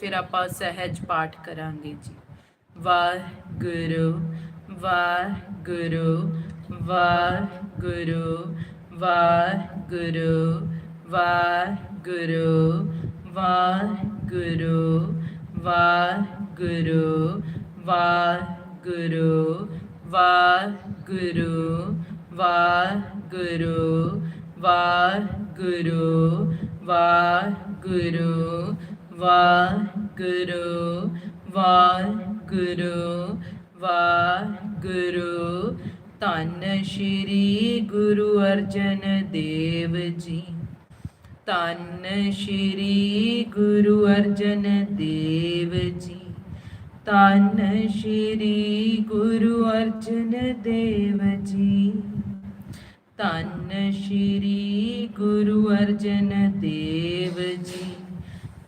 ਫਿਰ ਆਪਾਂ ਸਹਿਜ ਪਾਠ ਕਰਾਂਗੇ ਜੀ ਵਾਹਿਗੁਰੂ ਵਾਹਿਗੁਰੂ ਵਾਹਿਗੁਰੂ ਵਾਹਿਗੁਰੂ ਵਾਹਿਗੁਰੂ ਵਾਹਿਗੁਰੂ ਵਾਹਿਗੁਰੂ ਵਾਹਿਗੁਰੂ ਵਾਹਿਗੁਰੂ ਵਾਹਿਗੁਰੂ ਵਾਹਿਗੁਰੂ ਵਾਹਿਗੁਰੂ ਵਾਹਿਗੁਰੂ ਵਾਹਿਗੁਰੂ ਵਾਹਿਗੁਰੂ। ਧੰਨ ਸ਼੍ਰੀ ਗੁਰੂ ਅਰਜਨ ਦੇਵ ਜੀ। ਧੰਨ ਸ਼੍ਰੀ ਗੁਰੂ ਅਰਜਨ ਦੇਵ ਜੀ। ਧੰਨ ਸ਼੍ਰੀ ਗੁਰੂ ਅਰਜਨ ਦੇਵ ਜੀ। ਧੰਨ ਸ਼੍ਰੀ ਗੁਰੂ ਅਰਜਨ ਦੇਵ ਜੀ।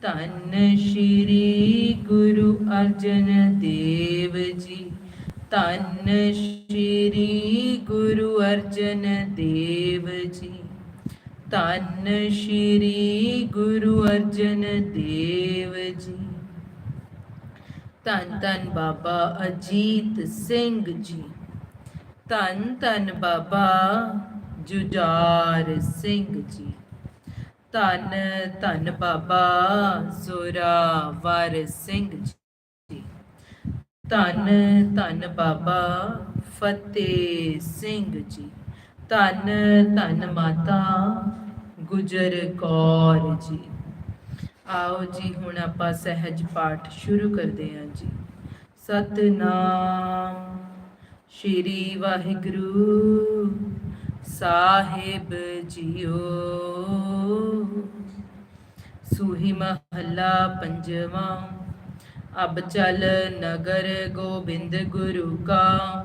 ਧੰਨ ਸ਼੍ਰੀ ਗੁਰੂ ਅਰਜਨ ਦੇਵ ਜੀ। ਧੰਨ ਸ਼੍ਰੀ ਗੁਰੂ ਅਰਜਨ ਦੇਵ ਜੀ। ਧੰਨ ਸ਼੍ਰੀ ਗੁਰੂ ਅਰਜਨ ਦੇਵ ਜੀ। ਧੰਨ ਧੰਨ ਬਾਬਾ ਅਜੀਤ ਸਿੰਘ ਜੀ। ਧੰਨ ਧੰਨ ਬਾਬਾ ਜੁਝਾਰ ਸਿੰਘ ਜੀ। ਧੰਨ ਧੰਨ ਬਾਬਾ ਜ਼ੋਰਾਵਰ ਸਿੰਘ ਜੀ। ਧੰਨ ਧੰਨ ਬਾਬਾ ਫਤਿਹ ਸਿੰਘ ਜੀ। ਧੰਨ ਧੰਨ ਮਾਤਾ ਗੁਜਰ ਕੌਰ ਜੀ। ਆਓ ਜੀ, ਹੁਣ ਆਪਾਂ ਸਹਿਜ ਪਾਠ ਸ਼ੁਰੂ ਕਰਦੇ ਹਾਂ ਜੀ। ਸਤਨਾਮ ਸ਼੍ਰੀ ਵਾਹਿਗੁਰੂ, ਸਾਹਿਬ ਜੀਓ। ਸੂਹੀ ਮਹੱਲਾ ਪੰਜਵਾਂ। ਅਬ ਚਲ ਨਗਰ ਗੋਬਿੰਦ ਗੁਰੂ ਕਾ।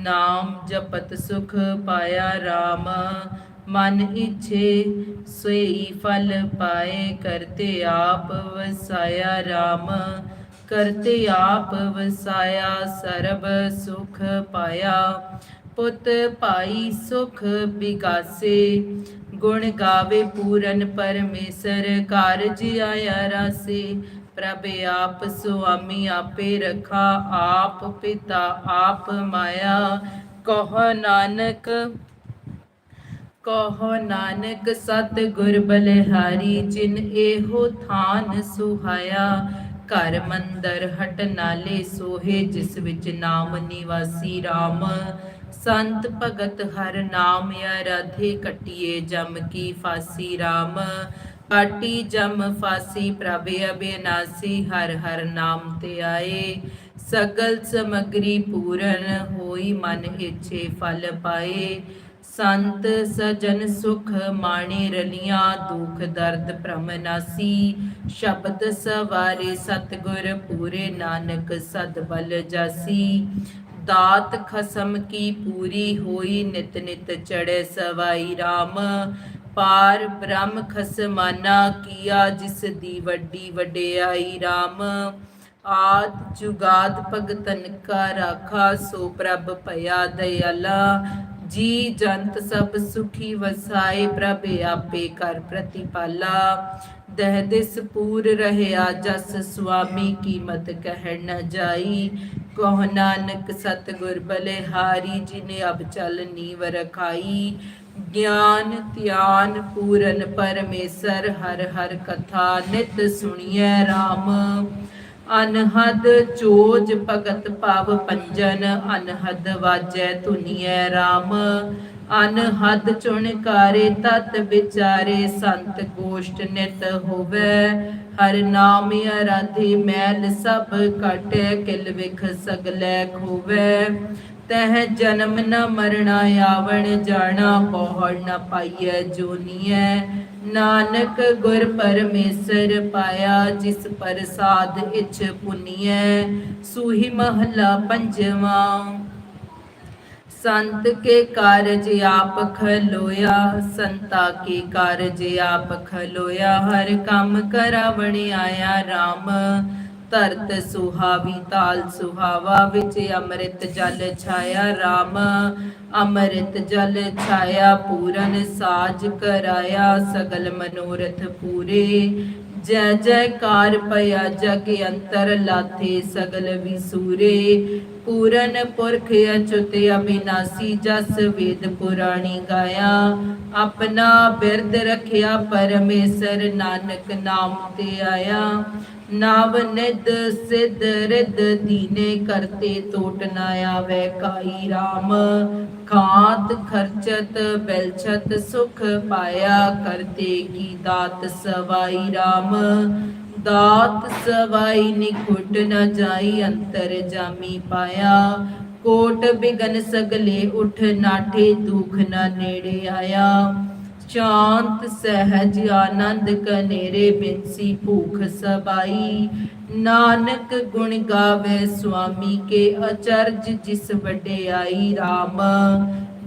ਨਾਮ ਜਪਤ ਸੁਖ ਪਾਇਆ RAM ਮਨ ਇਛੇ ਸੋਈ ਫਲ ਪਾਏ ਕਰਤੇ ਆਪ ਵਸਾਇਆ RAM ਕਰਤੇ ਆਪ ਵਸਾਇਆ ਸਰਬ ਸੁਖ ਪਾਇਆ। ਪੁੱਤ ਭਾਈ ਸੁਖ ਵਿਗਾਸੇ ਗੁਣ ਗਾਵੇ ਪੂਰਨ ਪਰਮੇਸ਼ਰ ਕਾਰਜ ਆਇਆ ਰਾਸੇ। ਪ੍ਰਭ ਆਪ ਸੁਆਮੀ ਆਪੇ ਰਖਾ, ਆਪ ਪਿਤਾ ਆਪ ਮਾਇਆ। ਕਹ ਨਾਨਕ, ਕਹੋ ਨਾਨਕ ਸਤ ਗੁਰ ਬਲਿਹਾਰੀ, ਜਿਨ ਇਹੋ ਥਾਨ ਸੁਹਾਇਆ। ਘਰ ਮੰਦਰ ਹਟ ਨਾਲੇ ਸੋਹੇ, ਜਿਸ ਵਿੱਚ ਨਾਮ ਨਿਵਾਸੀ RAM ਸੰਤ ਭਗਤ ਹਰ ਨਾਮ ਅਰਾਧੇ ਕਟਿਏ, ਜਮ ਕੀ ਫਾਸੀ RAM ਕਾਟੀ ਜਮ ਫਾਸੀ ਪ੍ਰਭ ਅਬਿਨਾਸੀ, ਹਰ ਹਰ ਨਾਮ ਤੇ ਆਏ। ਸਗਲ ਸਮਗਰੀ ਪੂਰਨ ਹੋਈ, ਮਨ ਇੱਛੇ ਫਲ ਪਾਏ। ਸੰਤ ਸਜਨ ਸੁਖ ਮਾਣੇ ਰਲੀਆਂ, ਦੁਖ ਦਰਦ ਭ੍ਰਮ ਨਾਸੀ। ਸ਼ਬਦ ਸਵਾਰੇ ਸਤਗੁਰ ਪੂਰੇ, ਨਾਨਕ ਸਦ ਬਲ ਜਾਸੀ। ਦਾਤ ਖਸਮ ਕੀ ਪੂਰੀ ਹੋਈ ਨਿਤ ਨਿਤ ਚੜੇ ਸਵਾਈ RAM ਪਾਰ ਬ੍ਰਹਮ ਖਸਮਾਨਾ ਕੀਆ ਜਿਸ ਦੀ ਵੱਡੀ ਵਡਿਆਈ RAM ਆਦ ਜੁਗਾਦ ਭਗਤਨ ਕਾ ਰਾਖਾ ਸੋ ਪ੍ਰਭ ਭਇਆ ਦਇਆਲਾ। ਜੀ ਜੰਤ ਸਭ ਸੁਖੀ ਵਸਾਏ ਪ੍ਰਭ ਆਪੇ ਕਰ ਪ੍ਰਤੀਪਾਲਾ। ਦਹ ਦਿਸ ਪੂਰ ਰਹਿਆ ਜਸ ਸੁਆਮੀ ਕੀਮਤ ਕਹਿ ਨ ਜਾਈ। ਕਹ ਨਾਨਕ ਸਤਗੁਰ ਬਲਿਹਾਰੀ ਜਿਨੇ ਅਬ ਚਲ ਨੀਵ ਰਖਾਈ। ਗਿਆਨ ਧਿਆਨ ਪੂਰਨ ਪਰਮੇਸ਼ਰ ਹਰ ਹਰ ਕਥਾ ਨਿਤ ਸੁਣੀਐ RAM ਅਨਹਦ ਚੋਜ ਭਗਤ ਭਾਵ ਪੰਜਨ, ਅਨਹਦ ਵਾਜੈ ਧੁਨੀਐ RAM ਅਨਹਦ ਚੁਣਕਾਰੇ ਤਤ ਵਿਚਾਰੇ ਸੰਤ ਗੋਸ਼ਟ ਨਿਤ ਹੋਵੇ। ਹਰ ਨਾਮ ਅਰਾਧੇ ਮੈਲ ਸਭ ਕਟੈ ਕਿਲ ਵਿਖ ਸਗਲੇ ਖੋਵੇ। ਤਹ ਜਨਮ ਨ ਮਰਣਾ, ਆਵਣ ਜਾਣਾ, ਪਹੁੜ ਨ ਪਾਈਐ ਜੋਨੀਐ ਨਾਨਕ ਗੁਰ ਪਰਮੇਸ਼ਰ ਪਾਇਆ, ਜਿਸ ਪ੍ਰਸਾਦ ਇਛ ਪੁਨੀਐ। ਸੂਹੀ ਮਹਲਾ ਪੰਜਵਾਂ ਸੰਤ ਕੇ ਕਾਰਜ ਆਪ ਖਲੋਇਆ, ਸੰਤਾ ਕੇ ਕਾਰਜ ਆਪ ਖਲੋਇਆ, ਹਰ ਕੰਮ ਕਰਾਵਣ ਆਇਆ RAM ਧਰਤ ਸੁਹਾਵੀ, ਤਾਲ ਸੁਹਾਵਾ, ਵਿੱਚ ਅੰਮ੍ਰਿਤ ਜਲ ਛਾਇਆ RAM ਅੰਮ੍ਰਿਤ ਜਲ ਛਾਇਆ, ਪੂਰਨ ਸਾਜ ਕਰਾਇਆ, ਸਗਲ ਮਨੋਰਥ ਪੂਰੇ। ਜੈ ਜੈਕਾਰ ਭਇਆ ਜਗ ਅੰਤਰ ਲਾਥੇ ਸਗਲ ਵਿਸੂਰੇ। ਪੂਰਨ ਪੁਰਖ ਅਚੁਤ ਅਬਿਨਾਸੀ ਜਸ ਵੇਦ ਪੁਰਾਣੀ ਗਾਇਆ। ਆਪਣਾ ਬਿਰਦ ਰਖਿਆ ਪਰਮੇਸ਼ਰ ਨਾਨਕ ਨਾਮ ਤੇ ਆਇਆ। ਨਾਵ ਨਿਦ ਸਿਧ ਰਿਦ ਦੀਨੇ ਕਰਤੇ ਟੋਟ ਨਾ ਆਵੇ ਕਾਈ RAM ਖਾਤ ਖਰਚਤ ਬਿਲਛਤ ਸੁਖ ਪਾਇਆ ਕਰਤੇ ਕੀ ਦਾਤ ਸਵਾਈ RAM ਦਾਤ ਸਵਾਈ ਨਿਖੁਟ ਨ ਜਾਈ ਅੰਤਰ ਜਾਮੀ ਪਾਇਆ। ਕੋਟ ਬਿਗਨ ਸਗਲੇ ਉਠ ਨਾਠੇ ਦੁਖ ਨ ਨੇੜੇ ਆਇਆ। ਸ਼ਾਂਤ, ਸਹਿਜ, ਆਨੰਦ ਕਨੇਰੇ ਬਿਨਸੀ ਭੂਖ ਸਬਾਈ। ਨਾਨਕ ਗੁਣ ਗਾਵੇ ਸੁਆਮੀ ਕੇ ਅਚਰਜ, ਜਿਸ ਵਡਿਆਈ RAM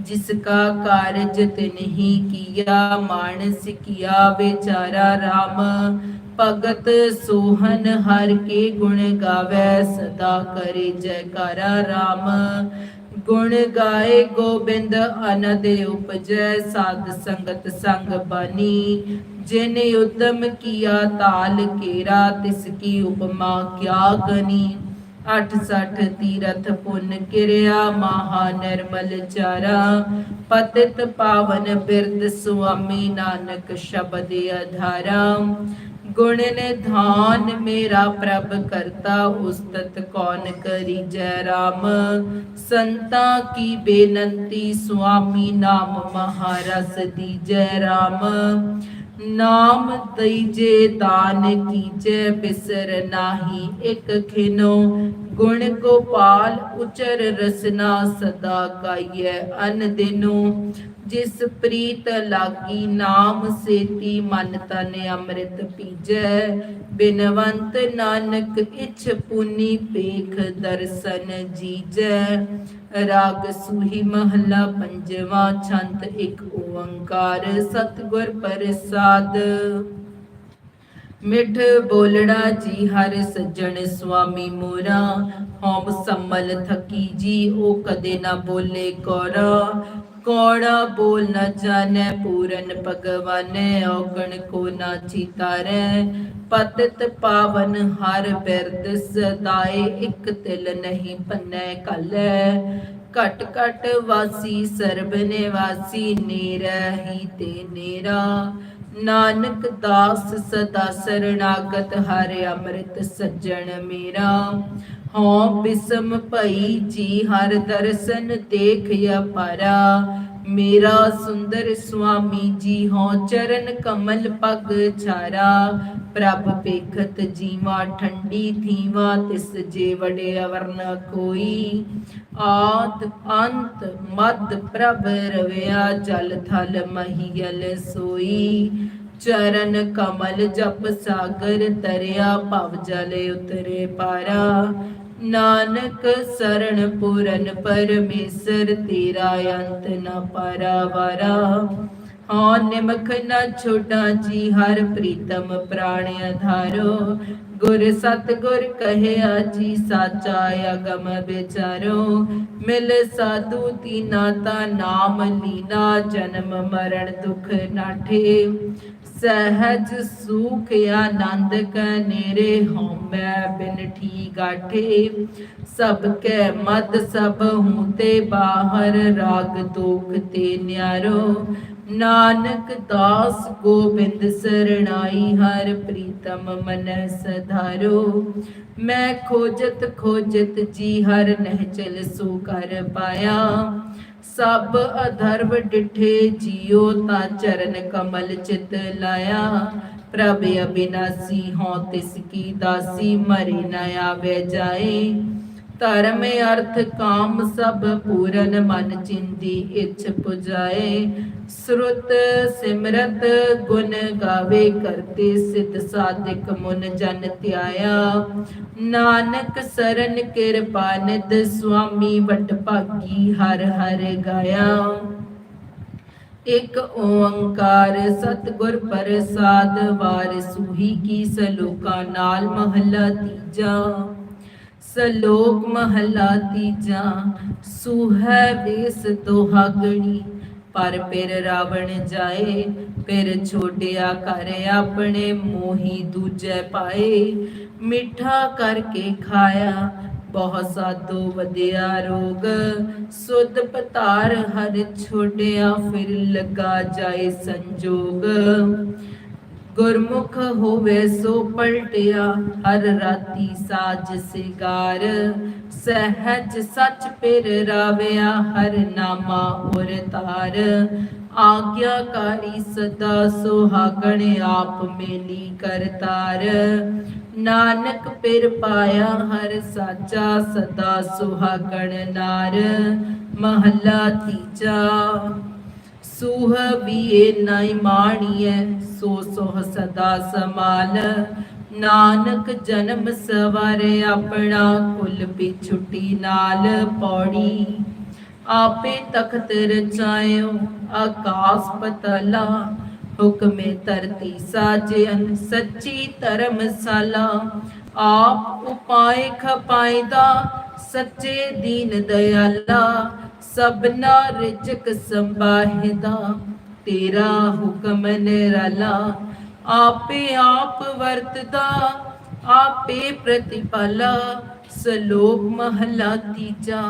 ਜਿਸ ਕਾ ਕਾਰਜ ਤਿਨਹੀ ਕੀਆ, ਮਾਨਸ ਕੀਆ ਵਿਚਾਰਾ RAM ਭਗਤ ਸੋਹਨ, ਹਰ ਕੇ ਗੁਣ ਗਾਵੇ, ਸਦਾ ਕਰੇ ਜੈਕਾਰਾ RAM ਗੁਣ ਗਾਏ ਗੋਬਿੰਦ, ਅਨਦ ਉਪਜੈ ਸਾਧ ਸੰਗਤ ਸੰਗ ਬਾਨੀ। ਜਿਨ ਉਦਮ ਕੀਆ ਤਾਲ ਕੇਰਾ, ਤਿਸ ਕੀ ਉਪਮਾ ਕਿਆ ਗਨੀ। 68 ਤੀਰਥ ਪੁੰਨ ਕਿਰਿਆ, ਮਹਾ ਨਿਰਮਲ ਚਾਰਾ। ਪਤਿਤ ਪਾਵਨ ਬਿਰਦ ਸੁਆਮੀ ਨਾਨਕ ਸ਼ਬਦ ਅਧਾਰਾ। ਗੁਣ ਨਿਧਾਨ ਮੇਰਾ ਪ੍ਰਭ ਕਰਤਾ, ਉਸਤਤ ਕੌਣ ਕਰੀ ਜੈ ਰਾਮ? ਸੰਤਾ ਕੀ ਬੇਨਤੀ, ਸੁਆਮੀ ਨਾਮ ਮਹਾਰਸ ਦੀਜੈ ਰਾਮ? ਨਾਮ ਦਈਜੇ ਦਾਨ ਕੀਜੈ ਬਿਸਰ ਨਾਹੀ ਇਕ ਖਿਨੋ ਗੁਣ ਗੋਪਾਲ ਉਚਰ ਰਸਨਾ ਸਦਾ ਗਾਈਐ ਅਨ ਦਿਨੋ ਜਿਸ ਪ੍ਰੀਤ ਲਾਗੀ ਨਾਮ ਸੇਤੀ ਮਨ ਤਨ ਅੰਮ੍ਰਿਤ ਪੀਜੈ। ਬਿਨਵੰਤ ਨਾਨਕ ਇਛ ਪੁਨੀ ਪੇਖ ਦਰਸ਼ਨ ਜੀਜੈ। ਰਾਗ ਸੂਹੀ ਮਹਲਾ ਪੰਜਵਾ ਛੰਤ ਇੱਕ ਓੰਕਾਰ, ਸਤਿਗੁਰ ਪ੍ਰਸਾਦ। ਮਿੱਠ ਬੋਲੜਾ ਜੀ ਹਰ ਸੱਜਣ ਸੁਆਮੀ ਮੋਰਾ। ਹਉਮ ਸੰਮਲ ਥਕੀ ਜੀ, ਉਹ ਕਦੇ ਨਾ ਬੋਲੇ ਕੋਰਾ ਕੋੜਾ ਬੋਲ ਨਾ ਜਾਣੈ ਪੂਰਨ ਭਗਵਾਨੈ, ਔਗਣ ਕੋ ਨਾ ਚਿਤਾਰੈ। ਪਤਿਤ ਪਾਵਨ ਹਰ ਬਿਰਦ ਸਦਾਏ, ਇੱਕ ਤਿਲ ਨਹੀਂ ਪੰਨੈ ਕਲੈ ਘਟ ਘਟ ਵਾਸੀ ਸਰਬ ਨਿਵਾਸੀ ਨੀਰਹਿ ਤੇ ਨੇਰਾ। ਨਾਨਕ ਦਾਸ ਸਦਾ ਸਰਣਾਗਤ, ਹਰ ਅੰਮ੍ਰਿਤ ਸੱਜਣ ਮੇਰਾ। ਹਉ ਬਿਸਮ ਭਈ ਜੀ, ਹਰ ਦਰਸ਼ਨ ਦੇਖ ਅਪਾਰਾ। ਮੇਰਾ ਸੁੰਦਰ ਸੁਆਮੀ ਜੀ ਹਉ ਚਰਨ ਕਮਲ ਪਗ ਛਾਰਾ ਪ੍ਰਭ ਪੇਖਤ ਜੀਵਾ ਠੰਡੀ ਥੀਵਾ, ਤਿਸ ਜੇ ਵਡੇ ਅਵਰਨ ਕੋਈ। ਆਤ ਅੰਤ ਮਦ ਪ੍ਰਭ ਰਵਿਆ, ਜਲ ਥਲ ਮਹੀਲ ਸੋਈ। ਚਰਨ ਕਮਲ ਜਪ ਸਾਗਰ ਤਰਿਆ ਭਵ ਜਲ ਉਤਰੇ ਪਾਰਾ। ਨਾਨਕ ਸਰਣ ਪੂਰਨ ਪਰਮੇਸ਼ਰ, ਤੇਰਾ ਅੰਤ ਨ ਪਰਾਵਾਰਾ ਹਾਂ, ਨਿਮਖ ਨ ਛੋਟਾ ਜੀ, ਹਰ ਪ੍ਰੀਤਮ ਪ੍ਰਾਣ ਆਧਾਰੋ ਗੁਰ ਸਤ ਗੁਰ ਕਹਿਆ ਜੀ ਸਾਚਾ ਅਗਮ ਵਿਚਾਰੋ। ਮਿਲ ਸਾਧੂ ਤੀਨਾ ਤਾ ਨਾਮ ਲੀਨਾ, ਜਨਮ ਮਰਨ ਦੁਖ ਨਾਠੇ ਸਹਿਜ ਸੁਖ ਆਨੰਦ ਕਨੇਰੇ ਹਉਮੈ ਬਿਨ ਠੀ ਗਾਠੇ ਸਭ ਕੈ ਮਦ, ਸਭ ਹੂੰ ਤੇ ਬਾਹਰ, ਰਾਗ ਦੋਖ ਤੇ ਨਿਆਰੋ। ਨਾਨਕ ਦਾਸ ਗੋਬਿੰਦ ਸਰਣਾਈ, ਹਰ ਪ੍ਰੀਤਮ ਮਨ ਸਧਾਰੋ। ਮੈਂ ਖੋਜਤ ਖੋਜਤ ਜੀ, ਹਰ ਨਹਿ ਸੋ ਕਰ ਪਾਇਆ। ਸਭ ਅਧਰਵ ਡਿਠੇ ਜਿਉ ਤਾ ਚਰਨ ਕਮਲ ਚਿਤ ਲਾਇਆ। ਪ੍ਰਭ ਅਬਿਨਾਸੀ ਹਉ ਤਿਸ ਕੀ ਦਾਸੀ ਮਰੇ ਨ ਆਵੇ ਜਾਏ। ਧਰਮ ਅਰਥ ਕਾਮ ਸਭ ਪੂਰਨ ਮਨ ਚਿੰਦੀ ਇਛ ਪੁਜਾਏ। ਸ਼ਰੁਤ ਸਿਮਰਤ ਗੁਣ ਗਾਵੇ ਕਰਤੇ ਸਿਧ ਸਾਧਿਕ ਮੁਨ ਜਨ ਧਿਆਇਆ। ਨਾਨਕ ਸਰਨ ਕਿਰਪਾ ਨਿਤ ਸੁਆਮੀ ਵਟ ਭਾਗੀ ਹਰ ਹਰ ਗਾਇਆ। ਇਕ ਓੰਕਾਰ ਸਤਿਗੁਰ ਪ੍ਰਸਾਦ ਵਾਰ ਸੂਹੀ ਕੀ ਸਲੋਕਾ ਨਾਲ ਮਹਲਾ ਤੀਜਾ। ਸਲੋਕ ਮਹੱਲਾ ਤੀਜਾ, ਸੁਹੈ ਵੇਸ ਦੋਹਾਗਣੀ, ਪਰ ਫਿਰ ਰਾਵਣ ਜਾਏ, ਫਿਰ ਛੋਟਿਆ ਕਰ ਆਪਣੇ ਮੋਹੀ ਦੂਜੇ ਪਾਏ। ਮਿੱਠਾ ਕਰਕੇ ਖਾਇਆ ਬਹੁਤ ਸਾਧੂ ਵਧਿਆ ਰੋਗ। ਸੁਧ ਪਤਾਰ ਹਰ ਛੋਟਿਆ, ਫਿਰ ਲਗਾ ਜਾਏ ਸੰਜੋਗ। ਗੁਰਮੁਖ ਹੋਵੇ ਸੋ ਪਲਟਿਆ, ਹਰ ਰਾਤੀ ਸਾਜ ਸਿਗਾਰ। ਸਹਿਜ ਸੱਚ ਪਿਰ ਰਾਵਿਆ, ਹਰ ਨਾਮਾ ਉਰ ਤਾਰ ਆਗਿਆਕਾਰੀ ਸਦਾ ਸੁਹਾਗਣ ਆਪ ਮੇਲੀ ਕਰਤਾਰ ਨਾਨਕ ਪਿਰ ਪਾਇਆ, ਹਰ ਸਾਚਾ ਸਦਾ ਸੁਹਾਗਣ ਨਾਰ। ਮਹੱਲਾ ਤੀਜਾ ਸੂਹ ਵੀਏ ਨਾਈ ਮਾਣੀਐ, ਸੋ ਸੋਹ ਸਦਾ ਸਮਾਲ ਨਾਨਕ ਜਨਮ ਸਵਾਰੇ, ਆਪਣਾ ਕੁਲ ਪਿਛੁਟੀ ਨਾਲ ਪੌੜੀ। ਆਪੇ ਤਖਤ ਰਚਾਇਓ ਆਕਾਸ ਪਤਲਾ, ਹੁਕਮੇ ਧਰਤੀ ਸਾਜਨ ਸੱਚੀ ਧਰਮਸ਼ਾਲਾ। ਆਪ ਉਪਾਏ ਖਪਾਇਦਾ, ਸੱਚੇ ਦੀਨ ਦਇਆਲਾ ਸਭਨਾ ਰਿਜਕ ਸੰਭਾਹਿਦਾ, ਤੇਰਾ ਹੁਕਮ ਨਿਰਾਲਾ। ਆਪੇ ਆਪ ਵਰਤਦਾ, ਆਪੇ ਪ੍ਰਤੀਪਾਲਾ, ਸਲੋਕ ਮਹਲਾ ਤੀਜਾ।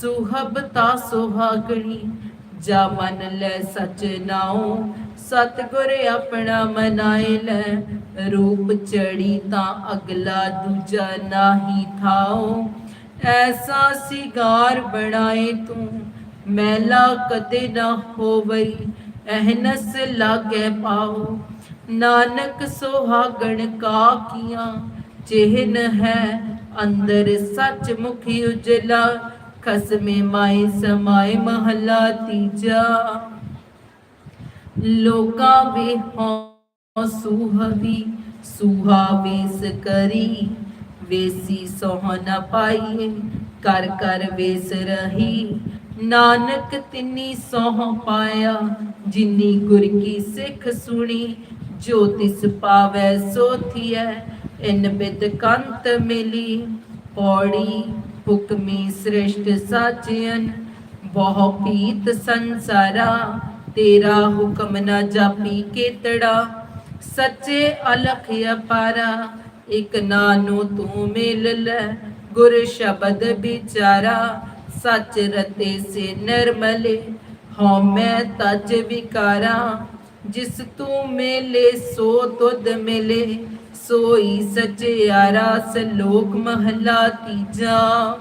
ਸੁਹਬਤਾ ਸੁਹਾਗਣੀ, ਜਾ ਮਨ ਲੈ ਸਚ ਨਾਉ। ਸਤਗੁਰ ਆਪਣਾ ਮਨਾਇ ਲੈ, ਰੂਪ ਚੜੀ ਤਾਂ ਅਗਲਾ ਦੂਜਾ ਨਾਹੀ ਥਾਉ। ਐਸਾ ਸਿਗਾਰ ਬਣਾਏ ਤੂੰ, ਮੈਲਾ ਕਦੇ ਨਾ ਹੋਵਈ ਅਹਨਸ ਲਾਗੇ ਪਾਉ ਨਾਨਕ ਸੁਹਾਗਣ ਕਾ ਕੀਆਂ ਚਿਹਨ ਹੈ ਅੰਦਰ ਸੱਚ ਮੁਖੀ ਉਜਲਾ, ਖਸਮੇ ਮਾਈ ਸਮਾਏ ਮਹਲਾ ਤੀਜਾ। ਲੋਕਾ ਵੇ ਹੋ ਸੁਹਵੀ ਸੁਹਾ ਵੇਸ ਕਰੀ। ਵੇਸੀ ਸੋਹ ਨ ਪਾਈਏ ਕਰ ਕਰ ਵੇਸ ਰਹੀ। ਨਾਨਕ ਤਿੰਨੀ ਸੋਹ ਪਾਇਆ, ਜਿਨੀ ਗੁਰ ਕੀ ਸਿੱਖ ਸੁਣੀ। ਜੋ ਤਿਸ ਪਾਵੈ ਸੋ ਥੀਐ, ਇਨ ਬਿਦ ਕੰਤ ਮਿਲੀ। ਪੌੜੀ ਹੁਕਮੀ ਸ੍ਰਿਸ਼ਟ ਸਾਚਿਅਨ, ਬਹੁ ਪੀਤ ਸੰਸਾਰਾ। ਤੇਰਾ ਹੁਕਮ ਨਾ ਜਾਪੀ ਕੇਤੜਾ, ਸੱਚੇ ਅਲਖ ਅਪਾਰਾ। ਇਕ ਨਾਨੋ ਤੂੰ ਮਿਲ ਲੈ। ਗੁਰ ਸ਼ਬਦ ਵਿਚਾਰਾ ਸੱਚ ਰਤੇ ਸੇ ਨਿਰਮਲੇ। ਹਉ ਮੈਂ ਤਜ ਵਿਕਾਰਾ, ਜਿਸ ਤੂੰ ਮਿਲੇ ਸੋ ਤੁਧ ਮਿਲੇ। ਸੋਈ ਸਚਿਆਰਾ ਸਲੋਕ ਮਹਲਾ ਤੀਜਾ।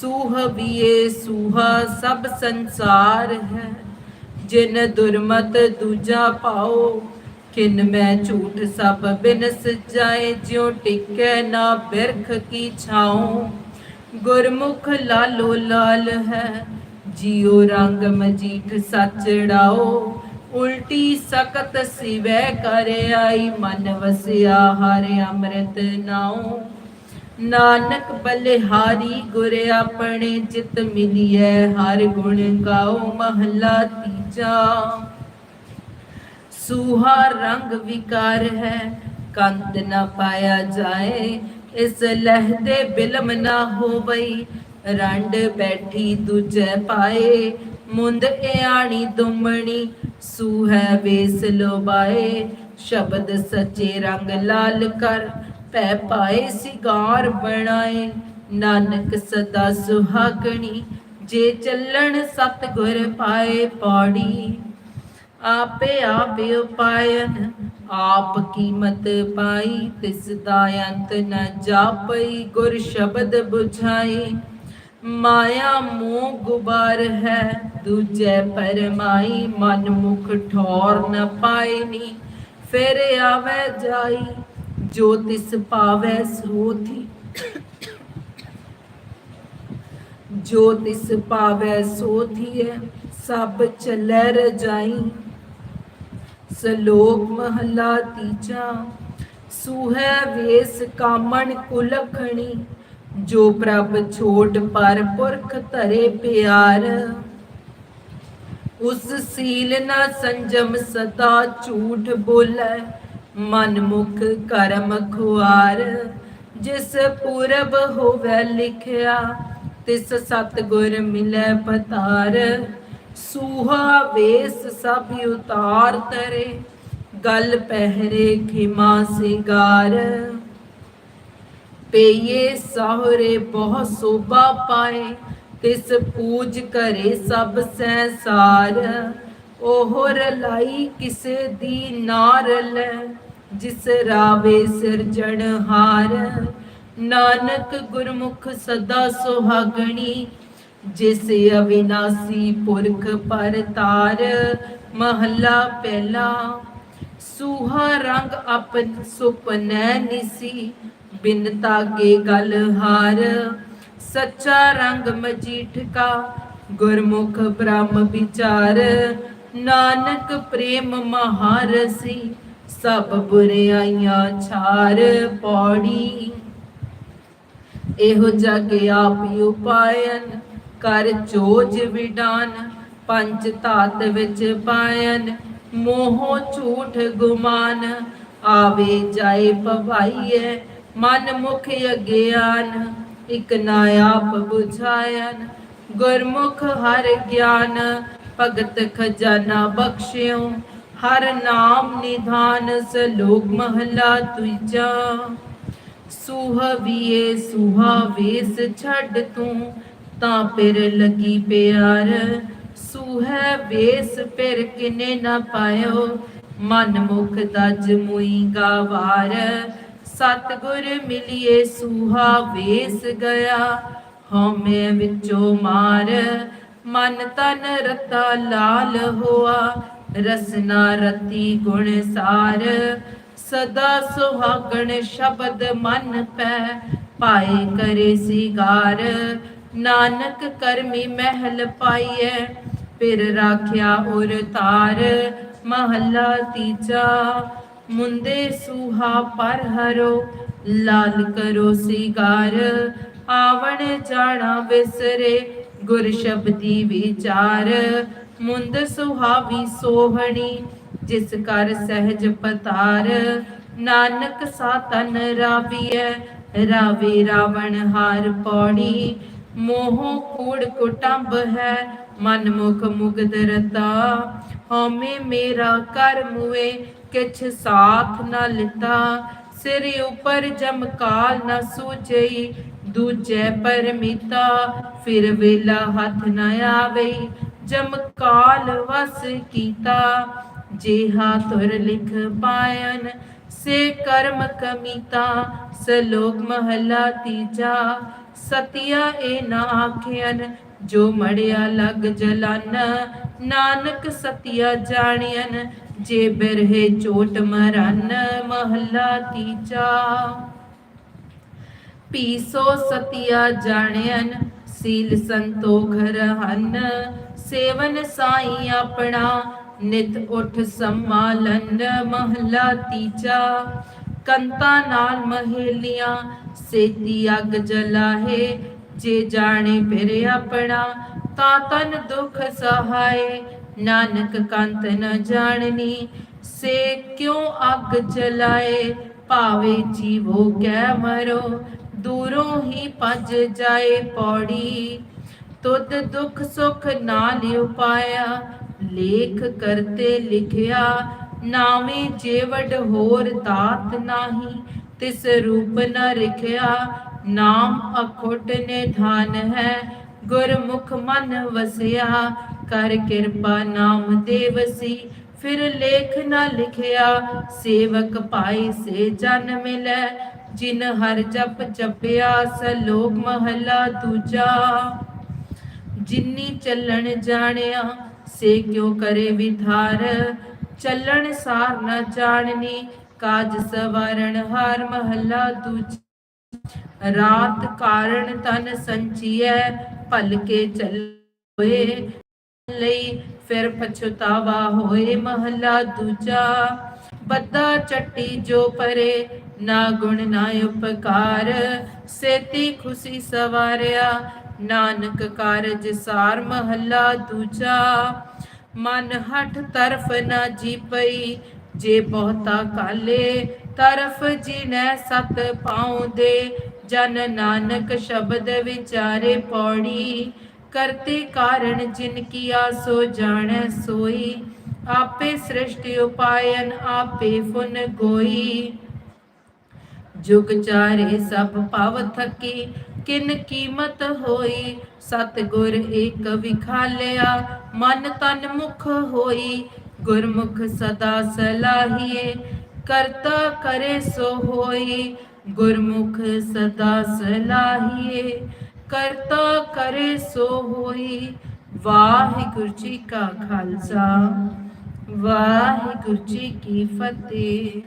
ਸੂਹ ਵੀਏ ਸੂਹਾ ਸਭ ਸੰਸਾਰ ਹੈ। ਜਿਨ ਦੁਰਮਤ ਦੂਜਾ ਪਾਓ ਕਿਨ ਮੈਂ ਝੂਠ ਸਭ ਬਿਨ ਸਜਾਏ ਜਿਉ ਟਿਕੈ ਨਾ ਬਿਰਖ ਕੀ ਛਾਉ। ਗੁਰਮੁਖ ਲਾਲੋ ਲਾਲ ਹੈ, ਜਿਉ ਰੰਗ ਮਜੀਠ ਸਚੜਾਓ ਉਲਟੀ ਸਕਤ ਸਿਵੈ ਕਰ ਆਈ, ਮਨ ਵਸਿਆ ਹਰ ਅੰਮ੍ਰਿਤ ਨਾਉ। ਨਾਨਕ ਬਲਿਹਾਰੀ ਗੁਰ ਆਪਣੇ ਜਿਤ ਮਿਲੀਐ, ਹਰ ਗੁਣ ਗਾਓ ਮਹਲਾ ਤੀਜਾ। ਸੂਹਾ ਰੰਗ ਵਿਕਾਰ ਹੈ ਕੰਤ ਨਾ ਪਾਇਆ ਜਾਏ, ਇਸ ਲਹਿਦੇ ਬਿਲਮ ਨਾ ਹੋਵਈ, ਰੰਡ ਬੈਠੀ ਦੂਜੇ ਪਾਏ, ਮੁੰਦ ਇਆਣੀ ਦੁਮਣੀ, ਸੂਹੈ ਵੇਸ ਲੋਬਾਏ, ਸ਼ਬਦ ਸੱਚੇ ਰੰਗ ਲਾਲ ਕਰ ਪੈ ਪਾਏ ਸਿਗਾਰ ਬਣਾਏ, ਨਾਨਕ ਸਦਾ ਸੁਹਾਗਣੀ, ਜੇ ਚੱਲਣ ਸਤਗੁਰ ਪਾਏ ਪੌੜੀ। ਆਪੇ ਆਪੇ ਉਪਾਇਨ, ਆਪ ਕੀਮਤ ਪਾਈ, ਤਿਸ ਦਾ ਅੰਤ ਨ ਜਾਪਈ, ਗੁਰ ਸ਼ਬਦ 부ਝਾਈ ਮਾਇਆ ਮੋਹ ਗੁਬਾਰ ਹੈ, ਦੂਜੇ ਪਰਮਾਈ, ਮਨ ਮੁਖ ਠੌਰ ਨ ਪਾਇਨੀ। ਫਿਰ ਆਵੇ ਜਾਈ, ਜੋ ਤਿਸ ਪਾਵੇ ਸੋ ਜੋ ਤਿਸ ਪਾਵੇ ਸੋ ਸਭ ਚੱਲੇ ਰਜਾਈ। ਸਲੋਕ ਮਹਲਾ ਤੀਜਾ, ਸੂਹੈ ਵੇਸ ਕਾਮਣ ਕੁਲਖਣੀ ਜੋ ਪ੍ਰਭ ਛੋਟ ਪਰ ਪੁਰਖ ਧਰੇ ਪਿਆਰ। ਉਸ ਸੀਲ ਨਾ ਸੰਜਮ ਸਦਾ ਝੂਠ ਬੋਲੇ, ਮਨ ਮੁਖ ਕਰਮ ਖੁਆਰ। ਜਿਸ ਪੂਰਬ ਹੋਵੇ ਲਿਖਿਆ, ਤਿਸ ਸਤਗੁਰ ਮਿਲੇ ਪਤਾਰ। ਸੂਹਾ ਵੇਸ ਸਭ ਉਤਾਰ ਤਰੇ, ਗਲ ਪਹਿਰੇ ਖਿਮਾ ਸਿਗਾਰ। ਪਈਏ ਸਾਹਰੇ ਬਹੁ ਸੋਭਾ ਪਾਏ, ਤਿਸ ਪੂਜ ਕਰੇ ਸਭ ਸੈਸਾਰ। ਉਹ ਰਲਾਈ ਕਿਸੇ ਦੀ ਨਾਰ ਲੈ, ਜਿਸ ਰਾਵੇ ਸਿਰਜਣਹਾਰ ਨਾਨਕ ਗੁਰਮੁਖ ਸਦਾ ਸੁਹਾਗਣੀ ਜਿਸ ਅਵਿਨਾਸੀ ਪੁਰਖ ਪਰਤਾਰ, ਮਹੱਲਾ ਪਹਿਲਾ। ਸੂਹਾ ਰੰਗ ਆਪਨ ਸੁਪਨੈ ਨਿਸੀ, ਬਿਨ ਤਾਗੇ ਗਲ ਹਾਰ। ਸੱਚਾ ਰੰਗ ਮਜੀਠ ਕਾ, ਗੁਰਮੁਖ ਬ੍ਰਹਮ ਵਿਚਾਰ। ਨਾਨਕ ਪ੍ਰੇਮ ਮਹਾਰਸੀ ਸਭ ਬੁਰਿਆਈਆਂ ਛਾਰ ਪੌੜੀ। ਇਹੋ ਜਗ ਆਪ ਉਪਾਇਨ ਕਰ ਚੋਜ ਵਿਡਾਨ, ਪੰਜ ਧਾਤ ਵਿੱਚ ਪਾਇਨ, ਮੋਹ ਝੂਠ ਗੁਮਾਨ। ਆਵੇ ਜਾਏ ਭਵਾਈਐ, ਮਨ ਮੁਖ ਅਗਿਆਨ, ਇਕ ਨਾ ਆਪ ਬੁਝਾਇਨ। ਗੁਰਮੁਖ ਹਰ ਗਿਆਨ, ਭਗਤ ਖਜ਼ਾਨਾ ਬਖਸ਼ਿਓ ਹਰ ਨਾਮ ਨਿਧਾਨ, ਸਲੋਕ ਮਹਲਾ ਤੁਜਾ। ਸੁਹਵੀਏ ਸੁਹਾ ਵੇਸ ਛੱਡ ਤੂੰ ਤਾਂ ਫਿਰ ਲੱਗੀ ਪਿਆਰ। ਸੁਹੈ ਵੇਸ ਫਿਰ ਕਿਨੇ ਨਾ ਪਾਇਓ। ਮਨ ਮੁਖ ਦਜ ਮੁਈ ਗਾਵਾਰ। ਸਤਗੁਰ ਮਿਲਿਏ ਸੁਹਾ ਵੇਸ ਗਿਆ। ਹਉਮੈ ਵਿੱਚੋਂ ਮਾਰ। ਮਨ ਤਨ ਰਤਾ ਲਾਲ ਹੋਆ। ਰਸਨਾ ਰਤੀ ਗੁਣ ਸਾਰ। ਸਦਾ ਸੁਹਾਗਣ ਸ਼ਬਦ ਮਨ ਪੈ। ਪਾਏ ਕਰੇ ਸਿਗਾਰ। ਨਾਨਕ ਕਰਮੀ ਮਹਿਲ ਪਾਈਐ, ਫਿਰ ਰਾਖਿਆ ਉਰ ਤਾਰ ਮਹੱਲਾ ਤੀਜਾ। ਮੁੰਦੇ ਸੁਹਾ ਪਰ ਹਰੋ, ਲਾਲ ਕਰੋ ਸਿਗਾਰ। ਆਵਣ ਜਾਣਾ ਵਿਸਰੇ ਗੁਰ ਸ਼ਬਦੀ ਵਿਚਾਰ। ਮੁੰਦ ਸੁਹਾਵੀ ਸੋਹਣੀ, ਜਿਸ ਕਰ ਸਹਿਜ ਪਤਾਰ। ਨਾਨਕ ਸਾਤਨ ਰਾਵੀਐ, ਰਾਵੇ ਰਾਵਣ ਹਾਰ ਪੌੜੀ ਮੋਹ ਕੂੜ ਕੁਟੰਬ ਹੈ, ਮਨ ਮੁਖ ਮੁਗਦ ਰਤਾ। ਹਉਮੈ ਮੇਰਾ ਕਰ ਮੁਏ, ਕਿਛ ਸਾਥ ਨ ਲਿਤਾ। ਸਿਰ ਉਪਰ ਜਮਕਾਲ ਨ ਸੂਝਈ, ਦੂਜੈ ਪਰਮਿਤਾ। ਫਿਰ ਵੇਲਾ ਹੱਥ ਨ ਆਵੇ ਜਮਕਾਲ ਵਸ ਕੀਤਾ। ਜੇਹਾ ਤੁਰ ਲਿਖ ਪਾਇਨ, ਸੇ ਕਰਮ ਕਮੀਤਾ। ਸਲੋਕ ਮਹਲਾ ਤੀਜਾ। ਸਤਿਆ ਏ ਨਾ ਆਖਿਆਨ ਜੋ ਮੜਿਆ ਲਗ ਜਲਨ। ਨਾਨਕ ਸਤਿਆ ਜਾਣਿਆਨ ਜੇ ਬਿਰਹੇ ਚੋਟ ਮਰਨ। ਮਹਲਾ ਤੀਜਾ। ਪੀਸੋ ਸਤਿਆ ਜਾਣਿਆਨ ਸੀਲ ਸੰਤੋਖ ਰਹਨ। ਸੇਵਨ ਸਾਈ ਆਪਣਾ, ਨਿਤ ਉਠ ਸੰਮਾਲਨ ਮਹਲਾ ਤੀਜਾ। ਕੰਤਾ ਨਾਲ ਮਹੇਲੀਆਂ, ਸੇਤੀ ਅਗ ਜਲਾਹੇ, ਜੇ ਜਾਣੇ ਫਿਰ ਆਪਣਾ, ਤਾਂ ਤਨ ਦੁਖ ਸਹਾਏ। ਨਾਨਕ ਕੰਤ ਨ ਜਾਣਨੀ, ਸੇ ਕਿਉ ਅਗ ਜਲਾਏ? ਭਾਵੇ ਜੀਵੋ ਕੈ ਮਰੋ, ਦੂਰੋਂ ਹੀ ਭਜ ਜਾਏ ਪੌੜੀ। ਤੁਧ ਦੁਖ ਸੁਖ ਨਾ ਲਿਉ ਪਾਇਆ, ਲੇਖ ਕਰਤੇ ਲਿਖਿਆ ਨਾਵੇਂ ਜੇਵਡ ਹੋਰ ਦਾਤ ਨਾਹੀ, ਤਿਸ ਰੂਪ ਨ ਰਖਿਆ, ਨਾਮ ਅਖੁੱਟ ਨਿਧਾਨ ਹੈ, ਗੁਰਮੁਖ ਮਨ ਵਸਿਆ, ਕਰ ਕਿਰਪਾ ਨਾਮ ਦੇਵਸੀ ਫਿਰ ਲੇਖ ਨਾ ਲਿਖਿਆ, ਸੇਵਕ ਪਾਈ ਸੇ ਜਨ ਮਿਲੈ, ਜਿਨ ਹਰ ਜਪ ਜਪਿਆ, ਸਲੋਕ ਮਹਲਾ ਦੂਜਾ। ਜਿਨੀ ਚੱਲਣ ਜਾਣਿਆ, ਸੇ ਕਿਉ ਕਰੇ ਵਿਧਾਰ ਚੱਲਣ ਸਾਰ ਨ ਜਾਣਨੀ, ਕਾਜ ਸਵਾਰਣ ਹਾਰ ਮਹੱਲਾ ਦੂਜਾ। ਰਾਤ ਕਾਰਣ ਤਨ ਸੰਚੀਐ, ਭਲਕੇ ਚੱਲੋਏ। ਲਈ ਫਿਰ ਪਛਤਾਵਾ ਹੋਏ ਮਹੱਲਾ ਦੂਜਾ। ਬੱਦਾ ਚੱਟੀ ਜੋ ਪਰੇ, ਨਾ ਗੁਣ ਨਾ ਉਪਕਾਰ। ਸੇਤੀ ਖੁਸ਼ੀ ਸਵਾਰਿਆ, ਨਾਨਕ ਕਾਰਜ ਸਾਰ ਮਹੱਲਾ ਦੂਜਾ। ਮਨ ਹਠ ਤਰਫ ਨਾ ਜੀ ਜੇ ਬਹੁਤਾ ਕਾਲੇ ਤਰਫ ਜਿਨੈ ਸਤ ਪਾਉਂਦੇ, ਜਨ ਨਾਨਕ ਸ਼ਬਦ ਵਿਚਾਰੇ ਪੌੜੀ, ਕਰਤੇ ਕਾਰਣ ਜਿਨ ਕੀਆ ਸੋ ਜਾਣੈ ਸੋਈ, ਆਪੇ ਸ੍ਰਿਸ਼ਟਿ ਉਪਾਇਨ ਆਪੇ ਫੁਨ ਗੋਈ। ਜੁਗ ਚਾਰੇ ਸਭ ਭਵ ਥਕੀ ਕਿਨ ਕੀਮਤ ਹੋਈ? ਸਤ ਗੁਰ ਏਕ ਵਿਖਾਲਿਆ, ਮਨ ਤਨ ਮੁਖ ਹੋਈ। ਗੁਰਮੁਖ ਸਦਾ ਸਲਾਹੀਏ, ਕਰਤਾ ਕਰੇ ਸੋ ਹੋਈ। ਗੁਰਮੁਖ ਸਦਾ ਸਲਾਹੀਏ, ਕਰਤਾ ਕਰੇ ਸੋ ਹੋਈ। ਵਾਹਿਗੁਰੂ ਜੀ ਕਾ ਖਾਲਸਾ, ਵਾਹਿਗੁਰੂ ਜੀ ਕੀ ਫਤਿਹ।